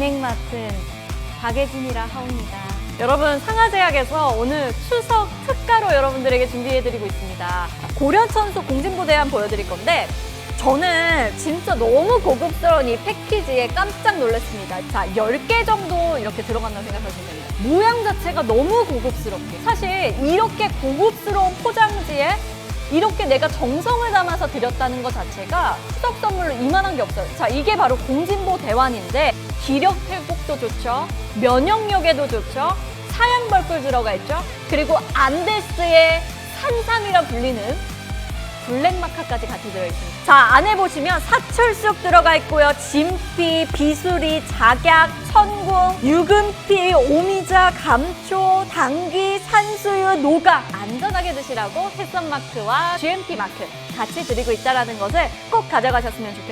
진행 맡은 박예진이라 하옵니다. 여러분 상하제약에서 오늘 추석 특가로 여러분들에게 준비해드리고 있습니다. 고려천수 공진보대한 보여드릴 건데 저는 진짜 너무 고급스러운 이 패키지에 깜짝 놀랐습니다. 자, 10개 정도 이렇게 들어간다고 생각하시면 됩니다. 모양 자체가 너무 고급스럽게. 사실 이렇게 고급스러운 포장지에 이렇게 내가 정성을 담아서 드렸다는 것 자체가 추석 선물로 이만한 게 없어요. 자, 이게 바로 공진보 대환인데 기력 회복도 좋죠. 면역력에도 좋죠. 사양 벌꿀 들어가 있죠. 그리고 안데스의 산삼이라 불리는 블랙마카까지 같이 들어있습니다. 자, 안에 보시면 사철쑥 들어가 있고요. 진피, 비수리, 작약, 천궁, 유금피, 오미자, 감초, 당귀, 산수유, 노가 안전하게 드시라고 햇선 마크와 GMP 마크 같이 드리고 있다는 것을 꼭 가져가셨으면 좋겠습니다.